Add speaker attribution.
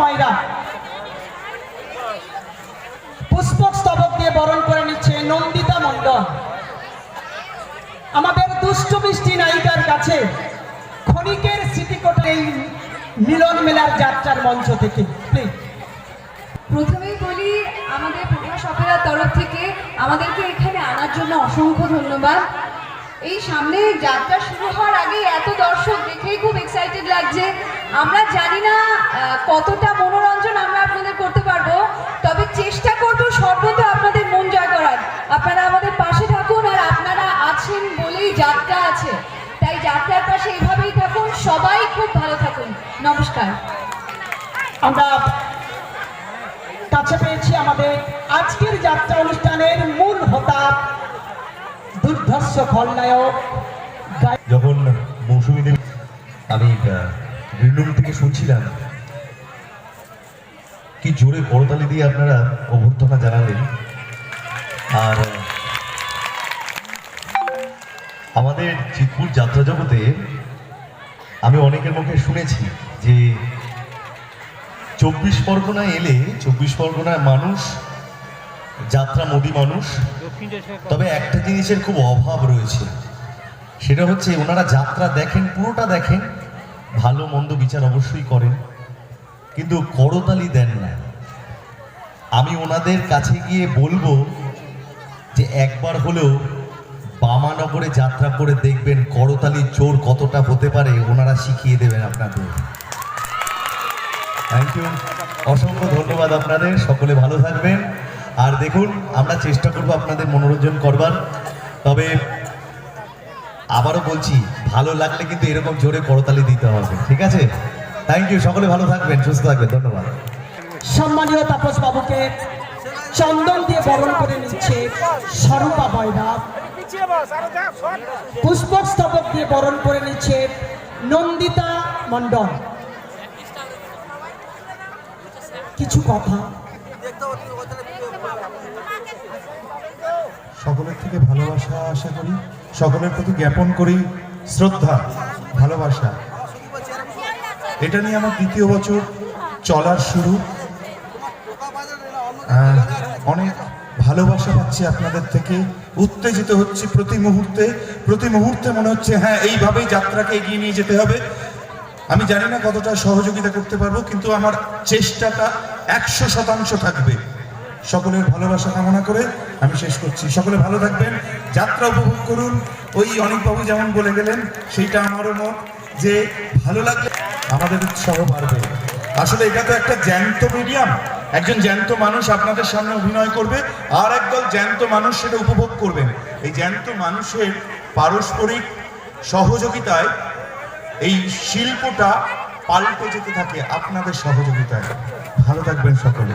Speaker 1: ময়রা। পুষ্পক স্তবক দিয়ে বরণ করে নিচ্ছে নন্দিতা মণ্ডল। আমাদের দুষ্ট মিষ্টি নায়িকার কাছে ক্ষণিকের স্মৃতিকোটের এই মিলন মেলার যাত্রার মঞ্চ থেকে প্লিজ
Speaker 2: প্রথমেই বলি, আমাদের প্রকাশ অপেরার তরফ থেকে আমাদেরকে এখানে আনার জন্য অসংখ্য ধন্যবাদ। এই সামনে যাত্রা শুরু হওয়ার আগে এত দর্শক দেখেই খুব এক্সাইটেড লাগছে। আমরা জানি না কতটা মনোরঞ্জন আমরা আপনাদের করতে পারব, তবে চেষ্টা করব সর্বদা আপনাদের মন জয় করার। আপনারা আমাদের পাশে থাকুন আর আপনারা আছেন বলেই যাত্রা আছে। তাই যাত্রার পাশে এভাবেই থাকুন, সবাই খুব ভালো থাকুন। নমস্কার।
Speaker 1: আমরা কাছে পেয়েছি আমাদের আজকের যাত্রা হোতা দুর্ধর্ষ খলনায়ক
Speaker 3: যখন মৌসুমী দেবী আমি রিলুম থেকে শুনছিলাম, কি জোরে করতালি দিয়ে আপনারা অভ্যর্থনা জানালেন। আর আমাদের চিতপুর যাত্রা জগতে আমি অনেকের মুখে শুনেছি যে চব্বিশ পরগনায় এলে, চব্বিশ পরগনায় মানুষ যাত্রা মোদী মানুষ। তবে একটা জিনিসের খুব অভাব রয়েছে। সেটা হচ্ছে ওনারা যাত্রা দেখেন পুরোটা দেখেন ভালো মন্দ বিচার অবশ্যই করেন কিন্তু করতালি দেন না। আমি ওনাদের কাছে গিয়ে বলব যে একবার হলেও বামানগরে যাত্রা করে দেখবেন করতালির চোর কতটা হতে পারে ওনারা শিখিয়ে দেবেন আপনাদের। থ্যাংক ইউ অসংখ্য ধন্যবাদ আপনাদের। সকলে ভালো থাকবেন। আর দেখুন, আমরা চেষ্টা করব আপনাদের মনোরঞ্জন করবার। তবে আবারও বলছি, ভালো লাগলে কিন্তু এরকম জোরে করতালি দিতে হবে, ঠিক আছে? থ্যাংক ইউ সকলে ভালো থাকবেন, সুস্থ থাকবেন, ধন্যবাদ।
Speaker 1: সম্মানীয় তাপস বাবুকে চন্দন দিয়ে বরণ করে নিচ্ছে স্বরূপা বয়রা পুষ্পক স্তবক দিয়ে বরণ করে নিচ্ছে নন্দিতা মণ্ডল। কিছু কথা।
Speaker 4: সকলের থেকে ভালোবাসা আশা করি, সকলের প্রতি জ্ঞাপন করি, শ্রদ্ধা, ভালোবাসা। এটা নিয়ে আমার দ্বিতীয় বছর চলার শুরু। অনেক ভালোবাসা পাচ্ছি আপনাদের থেকে, উত্তেজিত হচ্ছি প্রতি মুহূর্তে প্রতি মুহূর্তে মনে হচ্ছে হ্যাঁ এইভাবেই যাত্রাকে এগিয়ে নিয়ে যেতে হবে। আমি জানি না কতটা সহযোগিতা করতে পারব, কিন্তু আমার চেষ্টাটা একশো শতাংশ থাকবে। সকলের ভালোবাসা কামনা করে আমি শেষ করছি। সকলে ভালো থাকবেন। যাত্রা উপভোগ করুন। ওই অনেকবাবু যেমন বলে গেলেন, সেইটা আমারও মত যে ভালো লাগলে আমাদের উৎসাহ বাড়বে। আসলে এটা তো একটা জ্যান্ত মিডিয়াম একজন জ্যান্ত মানুষ আপনাদের সামনে অভিনয় করবে আর একদল জ্যান্ত মানুষ সেটা উপভোগ করবেন। এই জ্যান্ত মানুষের পারস্পরিক সহযোগিতায় এই শিল্পটা পাল্টে যেতে থাকে আপনাদের সহযোগিতায়। ভালো থাকবেন সকলে।